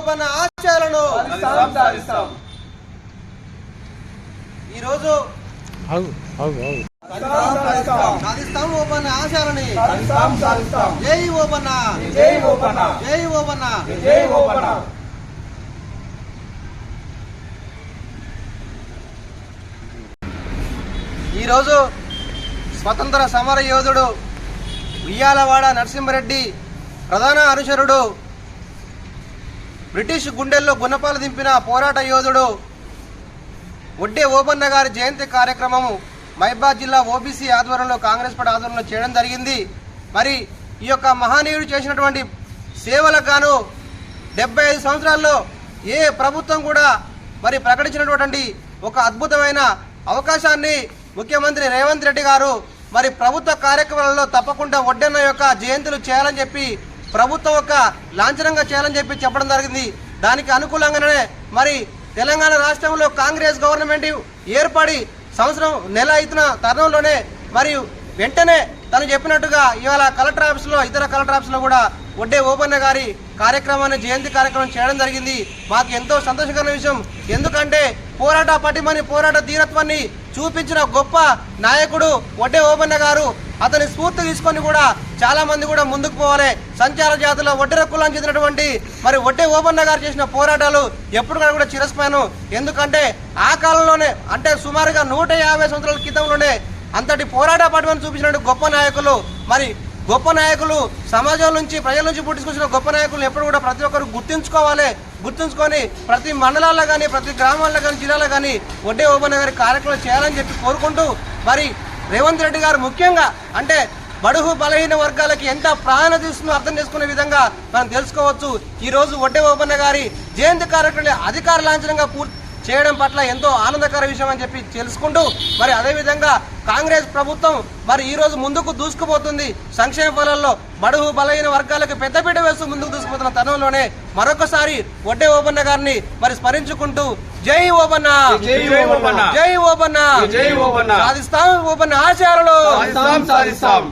Open ఆశయాలను ఈరోజు సాధిస్తాం. ఓపెన్ ఆశయాలని సాధిస్తాం సాధిస్తాం. జై ఓపెన్ జై ఓపన్న జై ఓపెన్ జై ఓపన్న ఈరోజు స్వతంత్ర సమర యోధుడు ఉయ్యాలవాడ నరసింహారెడ్డి ప్రధాన అనుచరుడు బ్రిటిష్ గుండెల్లో గుణపాలు దింపిన పోరాట యోధుడు ఒడ్డే ఓబన్న గారి జయంతి కార్యక్రమము మైబాద్ జిల్లా ఓబీసీ ఆధ్వర్యంలో కాంగ్రెస్ పార్టీ ఆధ్వర్యంలో చేయడం జరిగింది. మరి ఈ యొక్క మహనీయుడు చేసినటువంటి సేవలకు గాను డెబ్బై ఐదు సంవత్సరాల్లో ఏ ప్రభుత్వం కూడా మరి ప్రకటించినటువంటి ఒక అద్భుతమైన అవకాశాన్ని ముఖ్యమంత్రి రేవంత్ రెడ్డి గారు మరి ప్రభుత్వ కార్యక్రమాలలో తప్పకుండా ఒడ్డన్న యొక్క జయంతులు చేయాలని చెప్పి ప్రభుత్వం యొక్క లాంఛనంగా చేయాలని చెప్పి చెప్పడం జరిగింది. దానికి అనుకూలంగానే మరి తెలంగాణ రాష్ట్రంలో కాంగ్రెస్ గవర్నమెంట్ ఏర్పడి సంవత్సరం నెల అయితున్న తరుణంలోనే మరియు వెంటనే తను చెప్పినట్టుగా ఇవాళ కలెక్టర్ ఆఫీసులో ఇతర కలెక్టర్ ఆఫీసులో కూడా ఒడ్డే ఓపన్న గారి కార్యక్రమాన్ని జయంతి కార్యక్రమం చేయడం జరిగింది. మాకు ఎంతో సంతోషకరమైన విషయం. ఎందుకంటే పోరాట పటిమని పోరాట ధీరత్వాన్ని చూపించిన గొప్ప నాయకుడు వడ్డే ఓబన్న గారు అతని స్ఫూర్తి తీసుకొని కూడా చాలా మంది కూడా ముందుకు పోవాలి. సంచార జాతుల ఒడ్డెర కులానికి చెందినటువంటి మరి ఒడ్డే ఓబన్న గారు చేసిన పోరాటాలు ఎప్పుడు కూడా చిరస్పాను ఎందుకంటే ఆ కాలంలోనే అంటే సుమారుగా నూట యాభై సంవత్సరాల క్రితంలోనే అంతటి పోరాట పటిమని చూపించినటువంటి గొప్ప నాయకులు మరి గొప్ప నాయకులు సమాజం నుంచి ప్రజల నుంచి పుట్టించుకొచ్చిన గొప్ప నాయకులు ఎప్పుడు కూడా ప్రతి ఒక్కరు గుర్తుంచుకోవాలి. గుర్తుంచుకొని ప్రతి మండలాల్లో కానీ ప్రతి గ్రామాల్లో కానీ జిల్లాలో కానీ ఒడ్డే ఓపెన్ గారి కార్యక్రమం చేయాలని చెప్పి కోరుకుంటూ మరి రేవంత్ రెడ్డి గారు ముఖ్యంగా అంటే బడుగు బలహీన వర్గాలకి ఎంత ప్రాధాన్యత ఇస్తుందో అర్థం చేసుకునే విధంగా మనం తెలుసుకోవచ్చు. ఈరోజు వడ్డే ఒడ్డే గారి జయంతి కార్యక్రమం అధికార లాంఛనంగా పూర్తి చేయడం పట్ల ఎంతో ఆనందకర విషయం అని చెప్పి తెలుసుకుంటూ మరి అదేవిధంగా కాంగ్రెస్ ప్రభుత్వం మరి ఈ రోజు ముందుకు దూసుకుపోతుంది. సంక్షేమ ఫలాల్లో బడుగు బలహీన వర్గాలకు పెద్దపీట వేస్తూ ముందుకు దూసుకుపోతున్న తరుణంలోనే మరొకసారి ఒడ్డే ఓబన్న గారిని మరి స్మరించుకుంటూ జై ఓబన్న! జై ఓబన్న. సాధిస్తాం ఓబన్న ఆశయాలలో! సాధిస్తాం సాధిస్తాం!